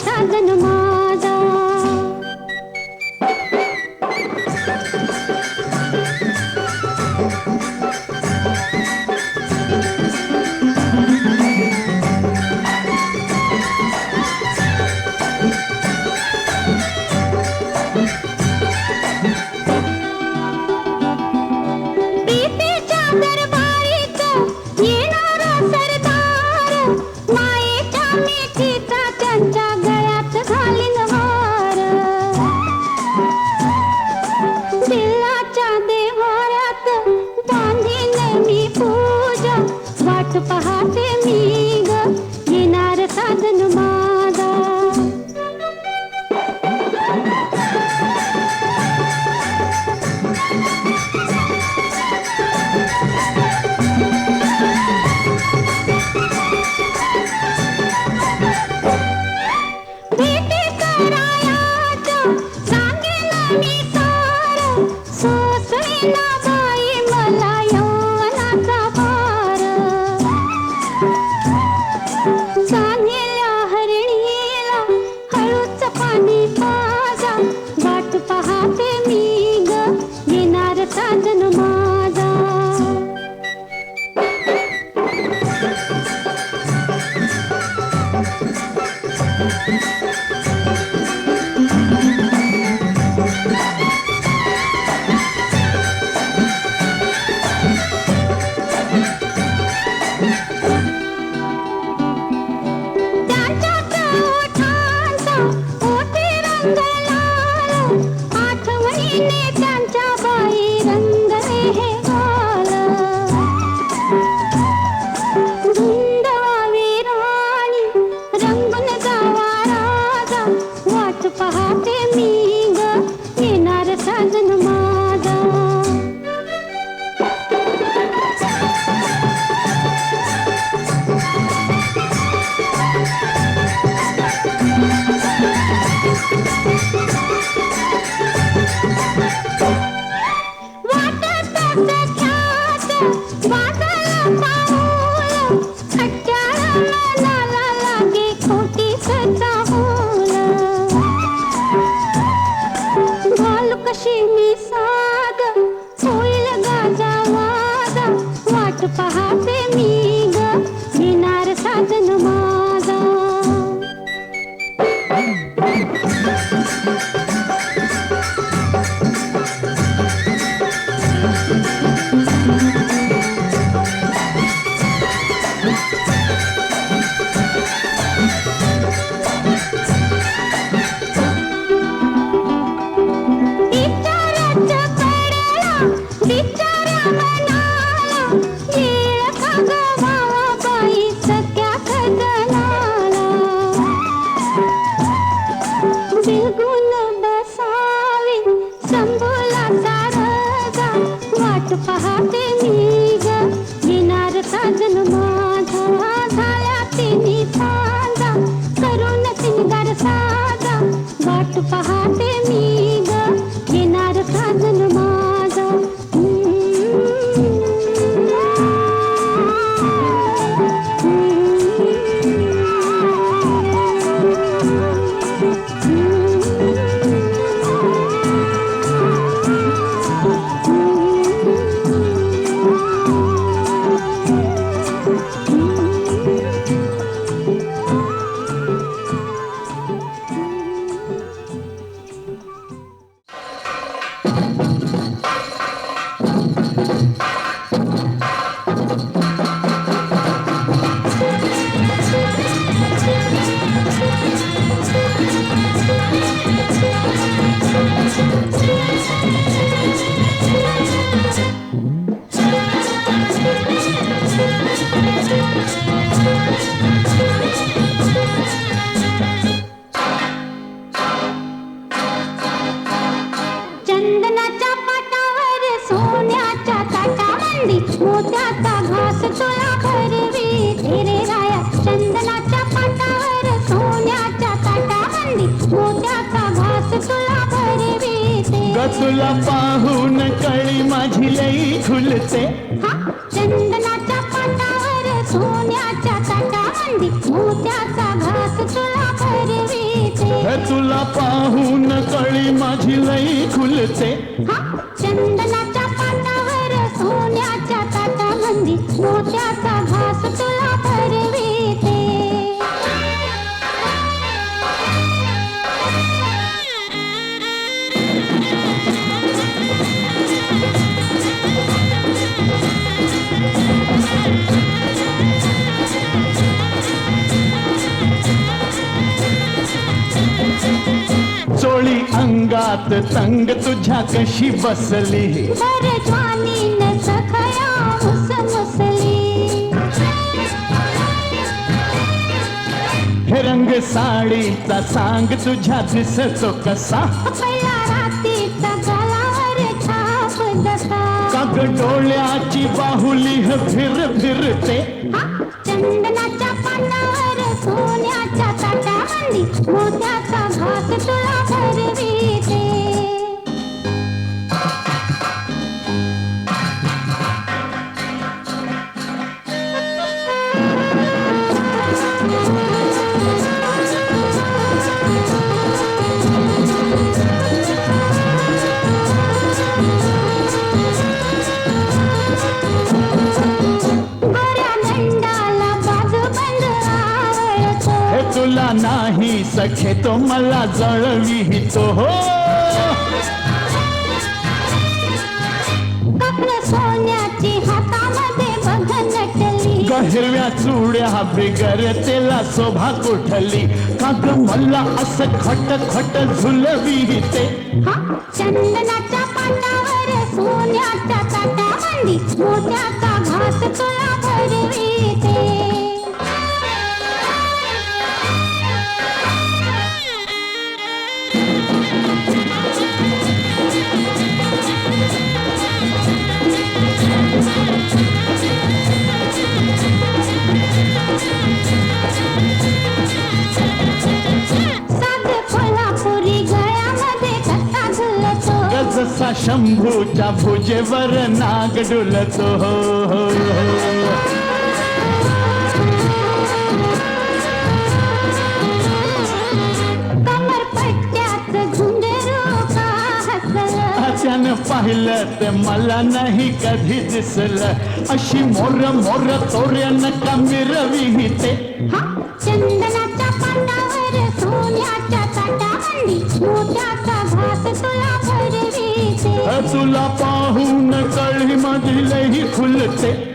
ಸಾಧನ अंगात तंग तुझ्या कशी बसली? हे रंग साडीचा सांग तुझ्या दिसतो कसा? काग डोळ्याची बाहुली फिर फिरते? सखे तो मला जळवितो. हो. गहिरव्या चुड्या बिगर तेला शोभा कुठली. काग मला असं खट खट झुलविते. हा चंदनाच्या पाटावर सोन्याच्या मोत्याचा घास शंभूच्या भुजेवर नाग डुलतो. हो त्यानं पाहिलं ते मला नाही कधी दिसलं. अशी मोर मोर तोऱ्यानं का मिरविते हा चंदनाच्या पाटावर सोन्याच्या तुला भरविते तुला पाहून कळी मधीलही लई फुलते.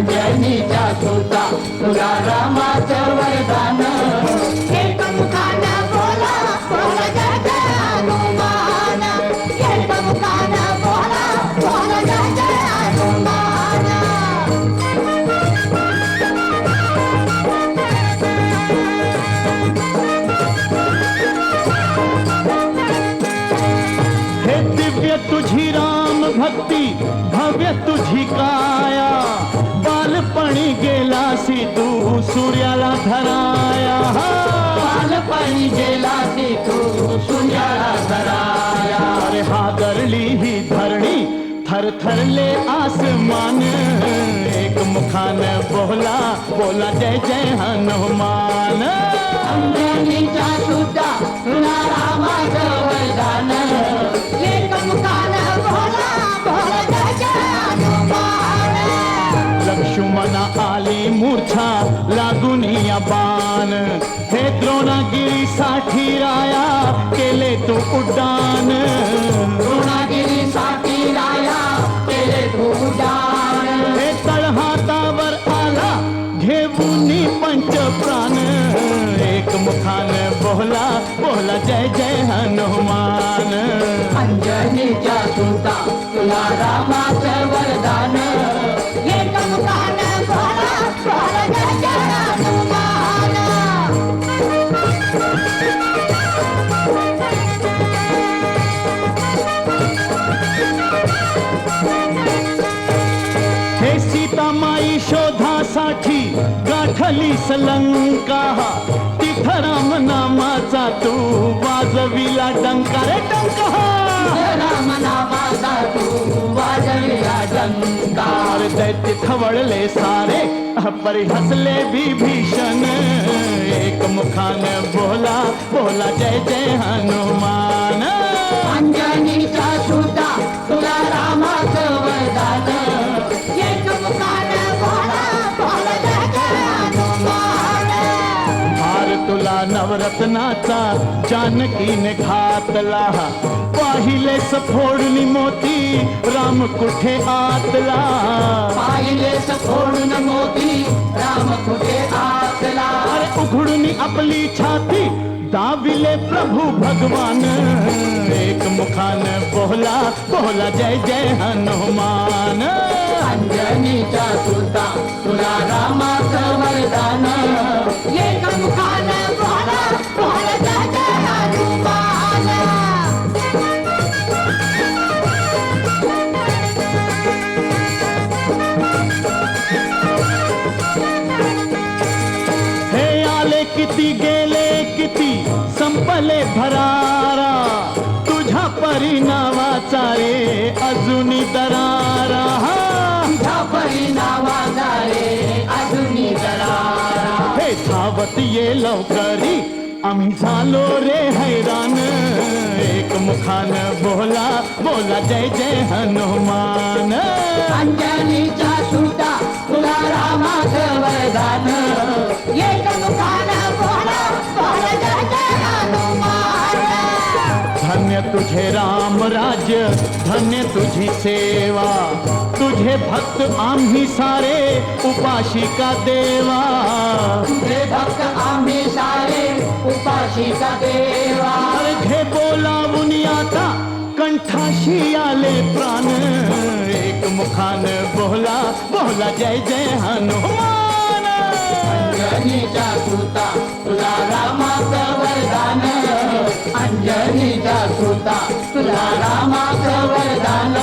अंजनीच्या सुता तुला रामाचं वरदान. हनुमान। बोला बोला जय जय हनुमान. लक्ष्मणा आली मूर्छा लागून या बाण. हे द्रोणागिरीसाठी राया केले तू उड्डाण. गाठली सलंका तिथं राम नामाचा तू वाजविला डंका. रे डंका! राम नामाचा तू वाजविला डंकार दैत्य खवळले सारे. परी हसले विभीषण. एक मुखान बोला बोला जय जय हनुमान. नवरत्नाचा जानकीने घातला. पाहिले सफोडणी मोती राम कुठे आतला? पाहिले सोडून मोती राम कुठे आतला? अरे उघडून आपली छाती दाविले प्रभू भगवान. एक मुखान बोला बोला जय जय हनुमान. अंजनीच्या सुता तुला रामाचं वरदान. एक मुखान किती गेले किती संपले भरारा. तुझ्या परिणामाचा रे अजूनी दरा आम्ही झालो रे हैरान। एक मुखान बोला बोला जय जय हनुमान। अंजनीच्या सुटा तुला रामाचं वरदान। धन्य तुझे राम राज्य धन्य तुझी सेवा। तुझे भक्त आम्ही सारे उपाशिका देवा? तुझे भक्त आम्ही सारे उपाशीचा देवा? अरे घे बोलावून आता कंठाशी आले प्राण। एक मुखान बोला बोला जय जय हनुमान। तुला रामाचं वरदान। अंजनीचा सुता तुला रामाचं वरदान.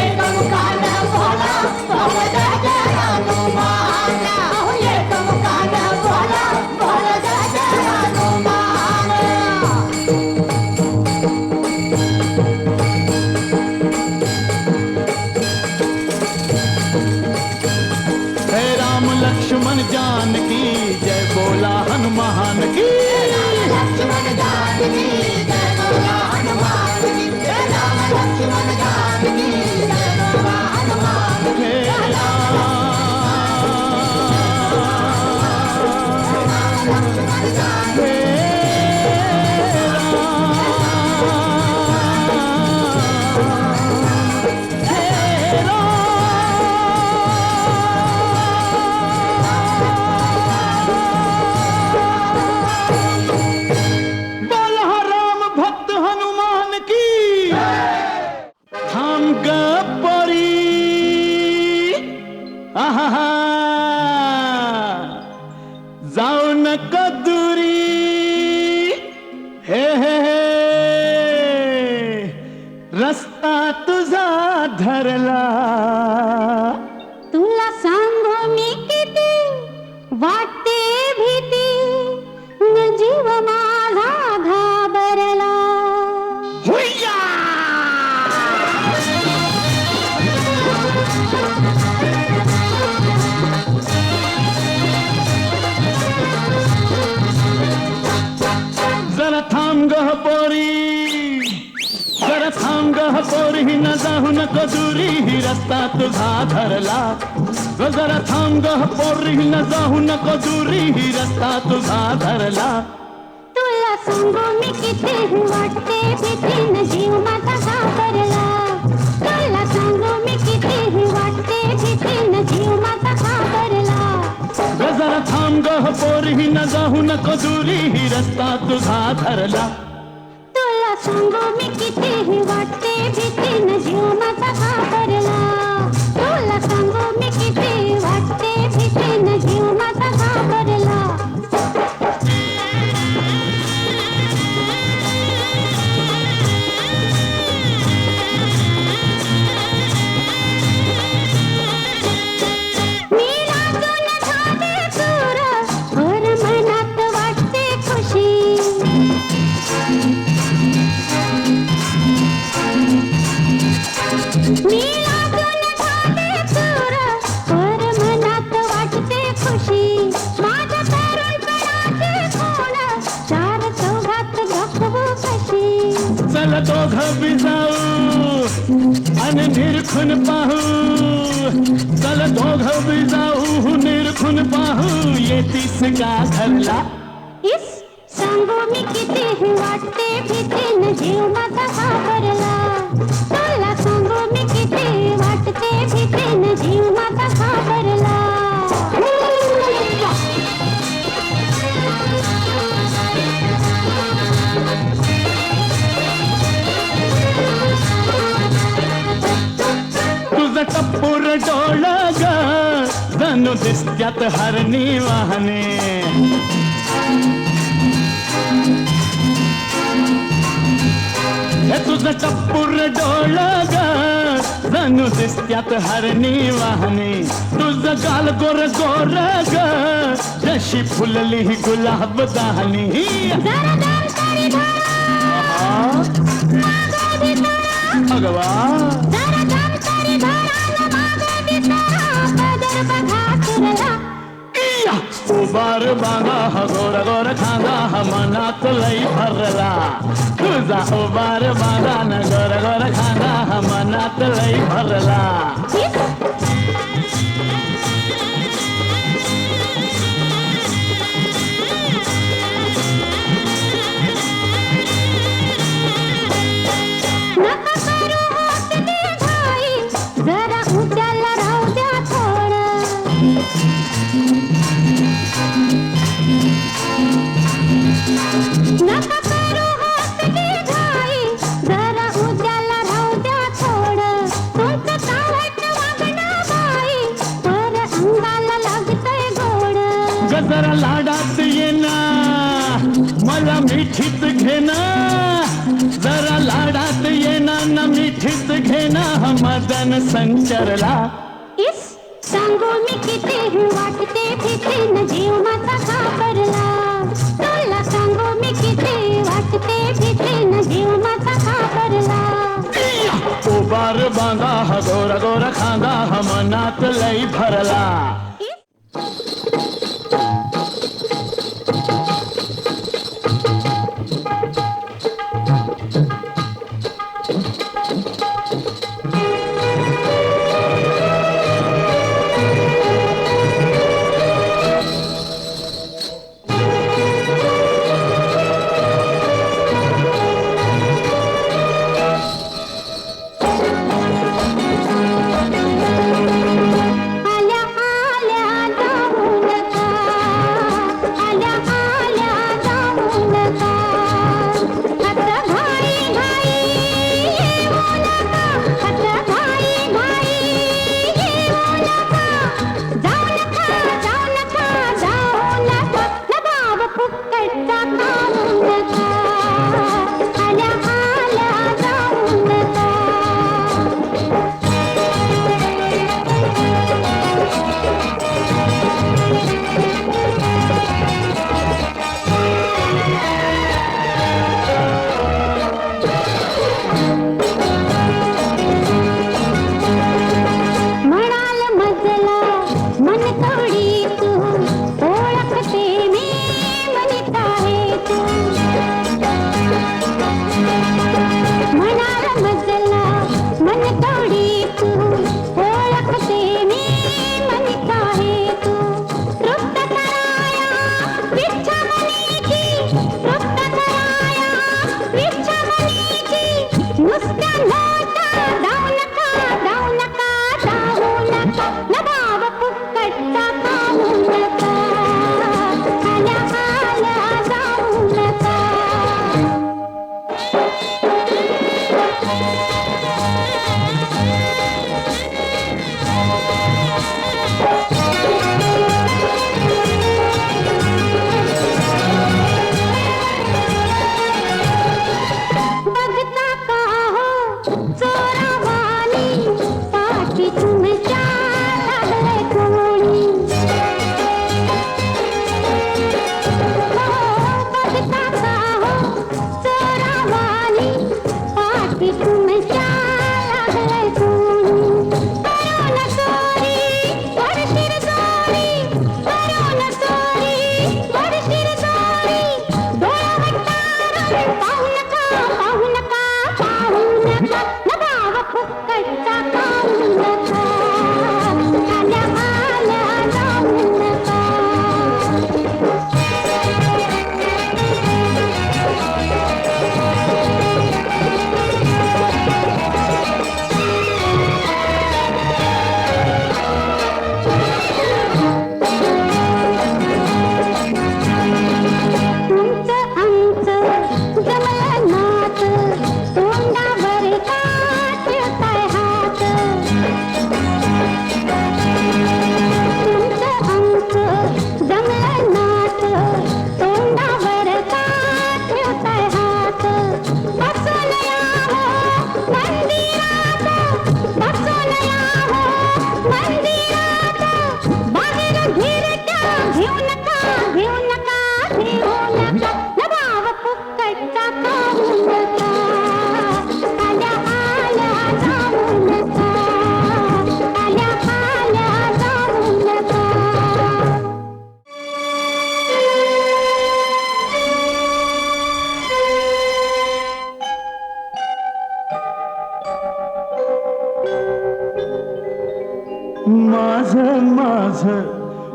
एक मुखान बोला तुझा धरला ग जरा थांब ग पोरी न जाऊ नको दुरी ही रस्ता तुझा धरला तुला सांगू मी किती वाटते भीती न जीव माझा घाबरला तुला सांगू मी किती वाटते भीती न जीव माझा घाबरला ग जरा थांब ग पोरी न जाऊ नको दुरी ही रस्ता तुझा धरला तुला सांगू मी किती वाटते भीती न जीव माझा घाबरला तो निरखुन पाहू। कल तो निरखुन पाहू। ये तीस का धरला। इस संगो में कितने किते ते भीते न जीव मता बरला दिसत्यात हरणी वाहने. हे तुझं टप्पूर डोळ ग. जणू दिसत्यात हरणी वाहने. तुझं गाल गोर गोर ग. जशी फुलली ही गुलाब दाहनी. भगवा बार बागा हा गोर गोर खागा हा मनात लई भरला. तुझा उबार बागा न गोर गोर खागा हा मनात लई भरला. मिठीत घेना जरा लाडात ये ना न मिठीत घेना मदन संचरला. इस सांगू मी किती वाटते भीती न जीव माझा घाबरला तुला सांगू मी किती वाटते भीती न जीव माझा घाबरला उबार बागा हा गोर गोर खागा हा मनात लई भरला.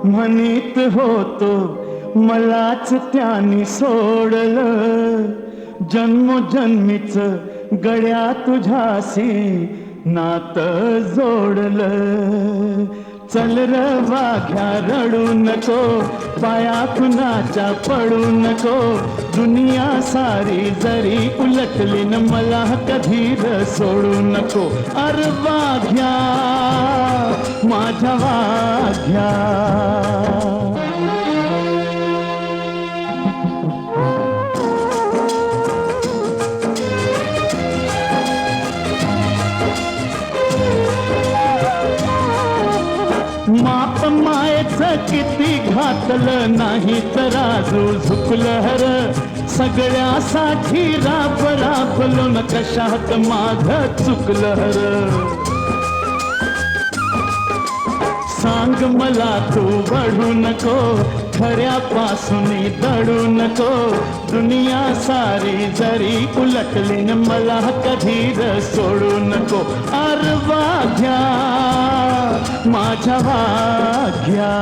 म्हणीत होतो मलाच त्याने सोडलं. जन्मोजन्मीच गड्या तुझ्याशी नात जोडलं. चल र वाघ्या रडू नको पाया कुणाच्या पडू नको. दुनिया सारी जरी उलटली न मला कधी सोडू नको. अर वाघ्या माझ्या वाघ्या माप मायच किती घातलं नाही तर राजू झुकलं हर. सगळ्यासाठी राब राबलो न कशात माझ चुकलं हर. सांग मला तू बढू नको. खऱ्यापासून दडू नको. दुनिया सारी जरी उलटली न मला कधी सोडू नको. अर वाघ्या माझ्या वाघ्या.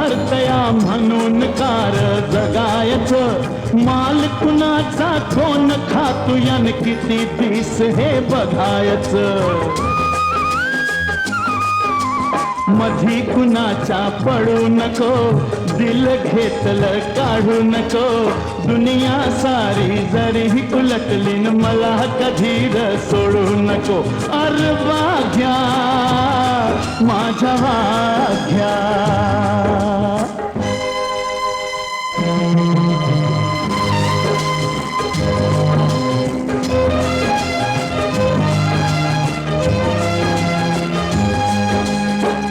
भरतया म्हणून कार जगायच. माल कुणाचा कोण खातू यान किती दिस हे बघायच. मधी कुणाच्या पडू नको दिल घेतलं काढू नको. दुनिया सारी जरी कुलटलीन मला कधी सोडू नको. अर घ्या माझ्या वाघ्या.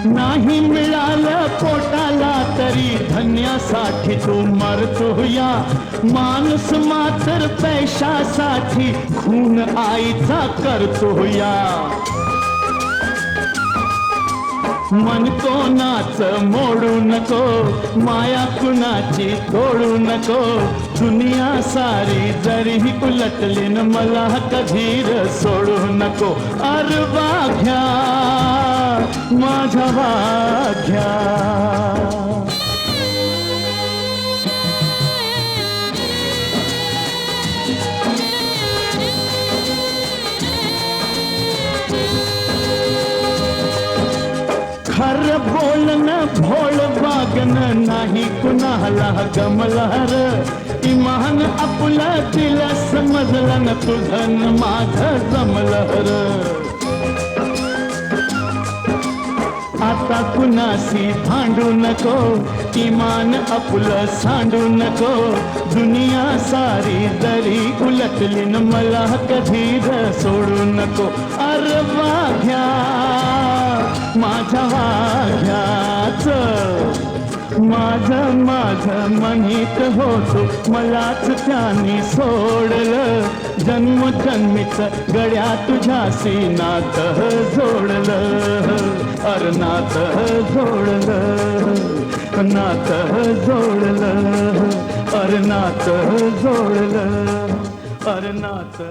नाही मिळालं पोटाला तरी धन्यासाठी तू मरतो या माणूस मात्र पैशासाठी खून आईचा करतो या मन कोणाच मोडू नको माया कुणाची तोडू नको. दुनिया सारी जरी उलटली न मला कधीर सोडू नको. नको घ्या माझा वाघ्या. खर बोलन भोळ वागन नाही कुणाला गमलहर इमान आपलं तिला समजलं न तुझं न जमलहर आता कुणाशी भांडू नको, इमान आपलं सांडू नको। दुनिया सारी जरी उलटली न मला कधी सोडू नको। अर वाघ्या माझ्या वाघ्याच माझ माझ म्हणीत होतो. मलाच त्याने सोडलं. जन्मजन्मीच गड्या तुझ्याशी नात जोडलं. अर नात जोडलं. नात जोडलं. अर नात जोडलं. अर नात